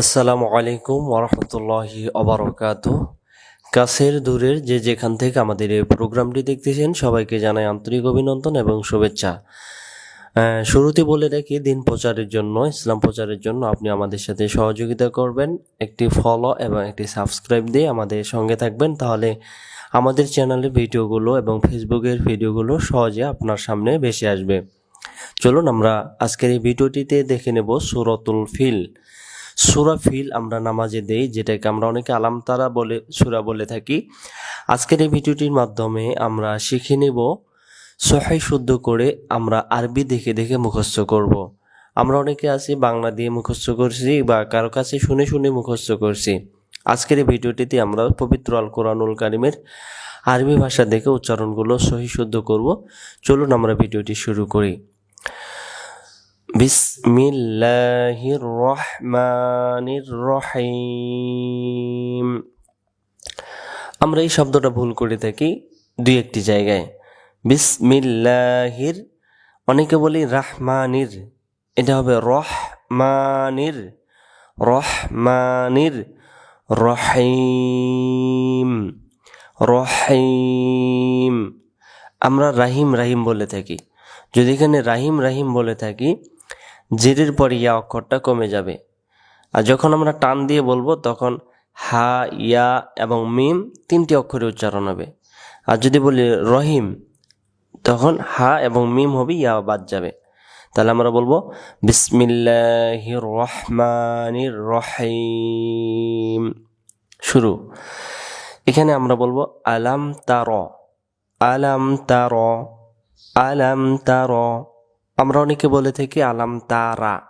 আসসালামু আলাইকুম ওরহমতুল্লাহি অবরকাত কাছের দূরের যে যেখান থেকে আমাদের এই প্রোগ্রামটি দেখতেছেন, সবাইকে জানাই আন্তরিক অভিনন্দন এবং শুভেচ্ছা। শুরুতে বলে রাখি, দিন প্রচারের জন্য, ইসলাম প্রচারের জন্য আপনি আমাদের সাথে সহযোগিতা করবেন, একটি ফলো এবং একটি সাবস্ক্রাইব দিয়ে আমাদের সঙ্গে থাকবেন। তাহলে আমাদের চ্যানেলের ভিডিওগুলো এবং ফেসবুকের ভিডিওগুলো সহজে আপনার সামনে ভেসে আসবে। চলুন আমরা আজকের এই ভিডিওটিতে দেখে নেব সুরতুল ফিল। সুরা ফিল আমরা নামাজে দেই, যেটাকে আমরা অনেকে আলাম তারা বলে, সুরা বলে থাকি। আজকের এই ভিডিওটির মাধ্যমে আমরা শিখে নেব সহাই শুদ্ধ করে আমরা আরবি দেখে দেখে মুখস্থ করব। আমরা অনেকে আছি, বাংলা দিয়ে মুখস্থ করছি বা কারও কাছে শুনে শুনে মুখস্থ করছি। আজকের এই ভিডিওটিতে আমরা পবিত্র আল কোরআনুল কারিমের আরবি ভাষা দেখে উচ্চারণগুলো সহি শুদ্ধ করব। চলুন আমরা ভিডিওটি শুরু করি। বিসমিল্লাহির রহমানির রহিম আমরা এই শব্দটা ভুল করে থাকি দুই একটি জায়গায়। বিসমিল্লাহির, অনেকে বলি রাহমানির। এটা হবে রহমানির রহমানির, রহিম রহিম। আমরা রাহিম রাহিম বলে থাকি। যদি এখানে রাহিম রাহিম বলে থাকি জেরের পর ইয়া অক্ষরটা কমে যাবে। আর যখন আমরা টান দিয়ে বলব, তখন হা, ইয়া এবং মিম তিনটি অক্ষরে উচ্চারণ হবে। আর যদি বলি রহিম, তখন হা এবং মিম হবে ইয়া বাদ যাবে। তাহলে আমরা বলব, বিসমিল্লাহির রহমানির রহিম। শুরু। এখানে আমরা বলব, আলাম তার। আলাম তার। আলাম তার। আমরা অনেকে বলে থাকি আলাম তারা।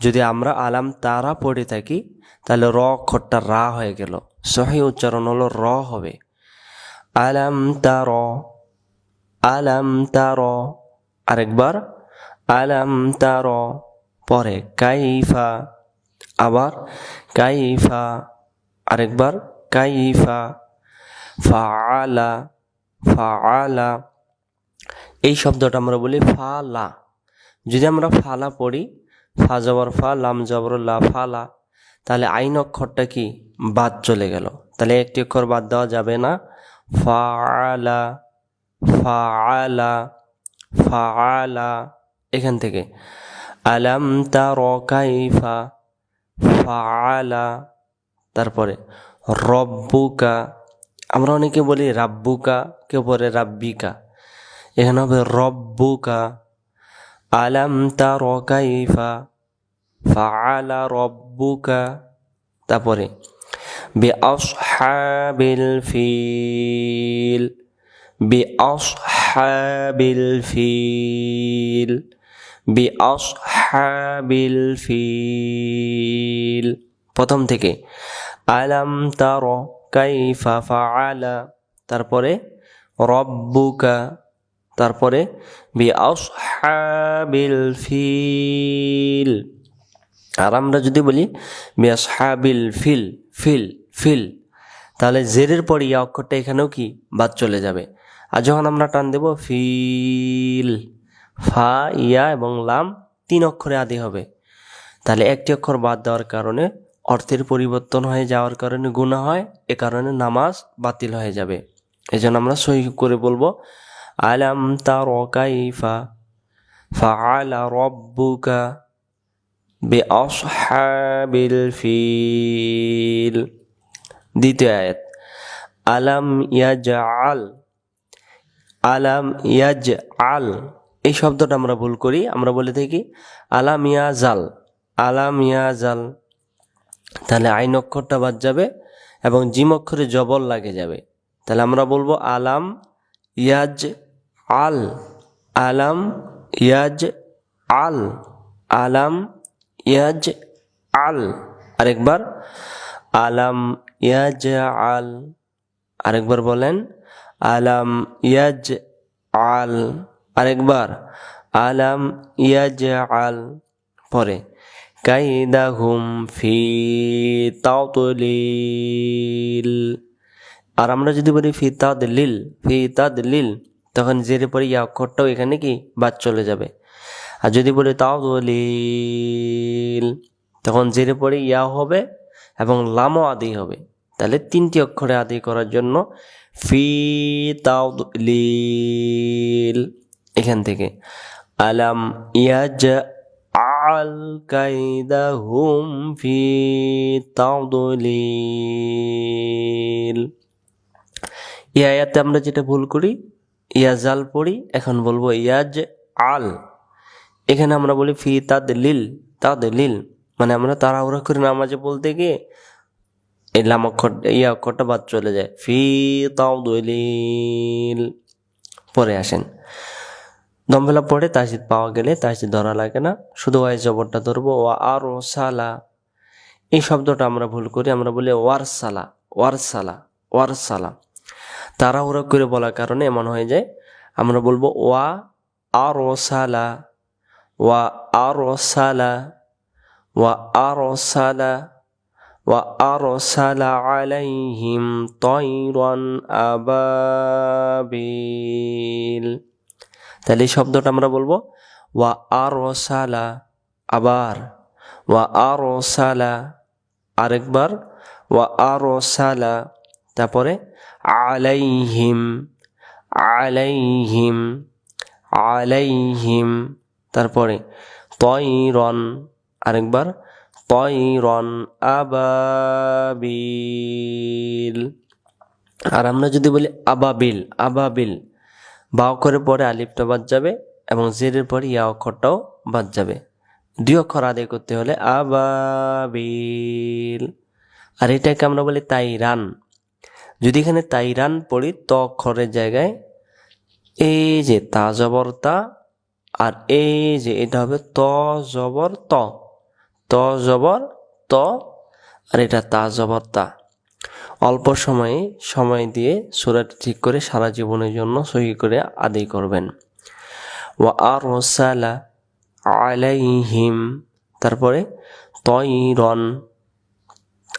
যদি আমরা আলাম তারা পড়ে থাকি, তাহলে র অক্ষরটা রা হয়ে গেল। সহি উচ্চারণ হলো র হবে। আলাম তার আলাম তার, আরেকবার, আলাম তার, পরে কাইফা, আবার কাইফা, আরেকবার কাইফা, ফাআলা ফাআলা। এই শব্দটা আমরা বলি ফালা। যদি আমরা ফালা পড়ি, ফা জবর ফা, লাম জবর, লা ফালা, তাহলে আইন অক্ষরটা কি? বাদ চলে গেল। তাহলে একটি অক্ষর বাদ দেওয়া যাবে না। ফাআলা ফাআলা ফাআলা এখান থেকে। আলাম তার কাইফা ফাআলা তারপরে রব্বুকা। আমরা অনেকে বলি রাব্বুকা, কেউ পরে রাব্বিকা। এখানে হবে রব্বুকা। আলাম তার কাইফা রব্বুকা। তারপরে, বিআসহাবিল ফিল বিআসহাবিল ফিল বিআসহাবিল ফিল। প্রথম থেকে, আলাম তার কাইফা ফাআলা। তারপরে, রব্বুকা। তারপরে বি আসহাবিল ফিল। আর আমরা যদি বলি বি আসহাবিল ফিল ফিল ফিল, তাহলে জেরের পর ইয়া অক্ষরটা এখানেও কি? বাদ চলে যাবে। আর যখন আমরা টান দেব, ফিল, ফা, ইয়া এবং লাম, তিন অক্ষরে আদি হবে। তাহলে একটি অক্ষর বাদ দেওয়ার কারণে অর্থের পরিবর্তন হয়ে যাওয়ার কারণে গুণা হয়, এ কারণে নামাজ বাতিল হয়ে যাবে। এই জন্য আমরা সহি করে বলব আলাম তার কাইফা ফাআলা রব্বুকা বিআসহাবিল ফিল দ্বিতীয় আয়াত, আলাম ইয়াজআল আলাম ইয়াজআল এই শব্দটা আমরা ভুল করি, আমরা বলে থাকি, আলাম ইয়াজাল আলাম ইয়াজাল তাহলে আইন অক্ষরটা বাদ যাবে এবং জিম অক্ষরে জবল লাগে যাবে, তাহলে আমরা বলব, আলাম ইয়াজ আল আলাম ইয়াজ আল আলাম ইয়াজ আল। আরেকবার। আলাম ইয়াজ আল। আরেকবার বলেন। আলাম ইয়াজ আল। আরেকবার। আলাম ইয়াজ আল। পরে। কাইদাহুম ফি তাওতলিল আর আমরা যদি বলি ফি তাদলিল ফি তাদলিল তখন জেরে পরে ইয়া অক্ষরটাও এখানে কি বাদ চলে যাবে। আর যদি বলি তাওতলিল তখন জেরে পরে ইয়া হবে এবং লামও আদি হবে। তাহলে তিনটি অক্ষরে আদি করার জন্য ফি তাউলিল এখান থেকে। আলাম ইয়াজ আল কাইদাহুম ফি তাউলিল এই আয়াতে আমরা যেটা ভুল করি ইয়াজাল পড়ি, এখন বলব ইয়াজ আল। এখানে আমরা বলি ফি তাদ লিল তাদ লিল মানে আমরা তাড়াহুড়া করে নামাজে বলতে গিয়ে এই লাম অক্ষর ইয়া অক্ষরটা বাদ চলে যায়। ফি তাও দলিল পরে আসেন। দমবেলা পড়ে তাসিদ পাওয়া গেলে তাসিদ ধরা লাগে না। শুধু ওয়াই জবরটা ধরবো ও আর ও সালা এই শব্দটা আমরা ভুল করি, আমরা বলি ওয়ার সালা ওয়ার সালা ওয়ার সালা তাড়াহুড়া করে বলার কারণে এমন হয়ে যায় আমরা বলব, ওয়া আর ও সালা ওয়া আর ও সালা ওয়া আর ও সালা ওয়া আর সালা আলাইহিম তৈরন আবাবিল। তাহলে এই শব্দটা আমরা বলব, ওয়া আর সালা আবার, ওয়া আর সালা আরেকবার, ওয়া আর সালা তারপরে আলাইহিম আলাইহিম আলাইহিম। তারপরে তৈরন, আরেকবার, তৈরন আবাবিল। আর আমরা যদি বলি আবাবিল আবাবিল, বাও করে পরে আলিফটা বাদ যাবে এবং জেরের পরে ইয়া অক্ষরটাও বাদ যাবে। দুই অক্ষর আদায় করতে হলে আবাবিল। আর এটাকে আমরা বলি তাইরান। যদি এখানে তাইরান পড়ি, ত অক্ষরের জায়গায় এই যে তা জবর তা, আর এই যে এটা হবে ত জবর ত। ত জবর ত, আর এটা তা জবর তা। অল্প সময়ে সময় দিয়ে সুরাটি ঠিক করে সারা জীবনের জন্য সহি করে আদায় করবেন। ওয়া আর সালা আলাইহিম, তারপরে তৈরন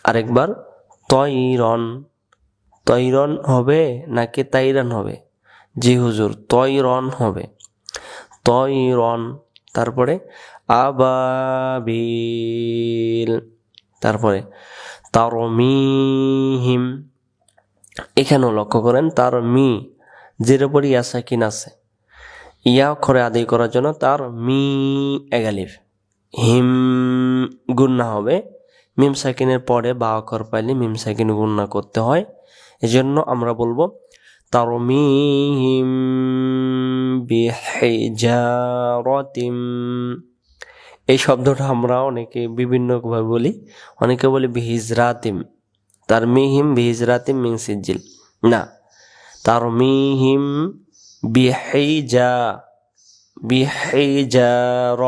আরেকবার তৈরন তৈরন হবে নাকি তাইরান হবে? জি হুজুর তৈরন হবে। তৈরন তারপরে আবাবিল, তারপরে তার মিহিম এখানেও লক্ষ্য করেন তার মি যের উপর ইয়া সাকিন আছে? ইয়া অক্ষরে আদায় করার জন্য তার মি এগালিফ। হিম গুন্না হবে। মিম সাকিনের পরে বা অক্ষর পাইলে মিম সাকিন গুন্না করতে হয়। এজন্য আমরা বলব তার মিহিম বিহিজারতিম। এই শব্দটা আমরা অনেকে বিভিন্নভাবে বলি। অনেকে বলি বিহিজরাতিম। তার মিহিম বিহিজরাতিম মিং সিজিল না তার মিহিম বিহিজা বিহিজার।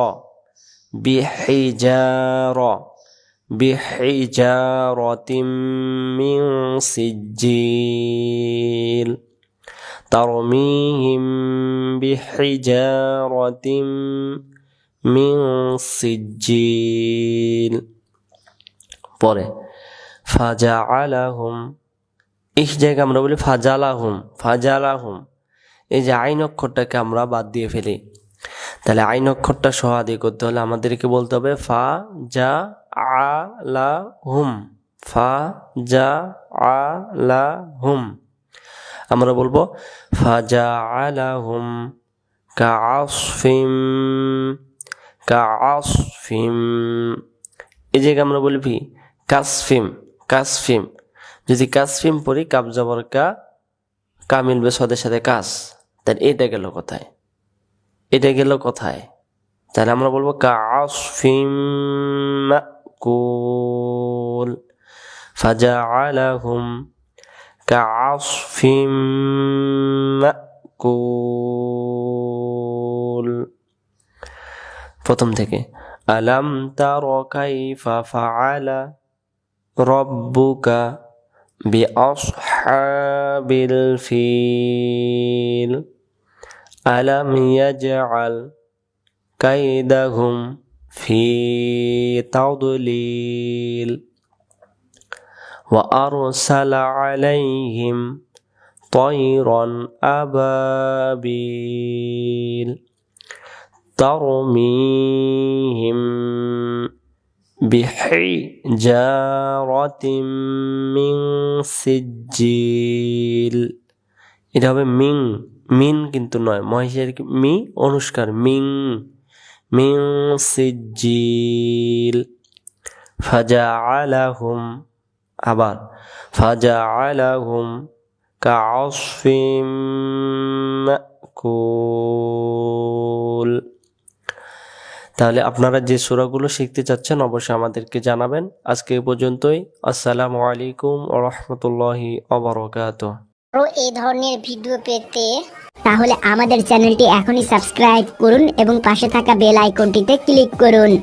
বিহিজার। বিহিজারতিম মিং সিজিল ترميهم بحجارة মিং সিজিল পরে ফাজা আলাহুম এই জায়গায় আমরা বলি ফাজালাহুম ফাজালাহুম এই যে আইন অক্ষরটাকে আমরা বাদ দিয়ে ফেলি তাহলে আইন অক্ষরটা সহ আদি করতে হলে আমাদেরকে বলতে হবে ফা যা আলা হুম ফা যা আলা হুম আমরা বলব ফাজা আলা হুম কা আসফিম কাসফিম এই জায়গায় আমরা বলি কি? কাসফিম কাসফিম। যদি কাসফিম পড়ি কাপ জবর কা কা মিলবে সদের সাথে কাস। তাহলে এটা গেল কোথায়? এটা গেল কোথায়? তাহলে আমরা বলব কাসফিম কুল ফাজাআলাহুম কাসফিম কুল প্রথম থেকে, আলাম তার কাইফা ফাআলা রব্বুকা বিআসহাবিল ফিল? আলাম ইয়াজআল কাইদাহুম ফি তাদলিল وأرسل عليهم طيرا أبابيل ترميهم بحجارة من سجيل এটা হবে মিং মিন কিন্তু নয় মহিষের কি- মি অনুষ্কার মিং মিং সিজিল ফাজাআলাহুম, আবার, ফাজাআলাহুম কাআসফিম মাকুল। তাহলে আপনারা যে সূরাগুলো শিখতে চাচ্ছেন অবশ্যই আমাদেরকে জানাবেন। আজকে এই পর্যন্তই। আসসালামু আলাইকুম ওয়া রাহমাতুল্লাহি ওয়া বারাকাতুহু আরও এই ধরনের ভিডিও পেতে তাহলে আমাদের চ্যানেলটি এখনই সাবস্ক্রাইব করুন এবং পাশে থাকা বেল আইকনটিতে ক্লিক করুন।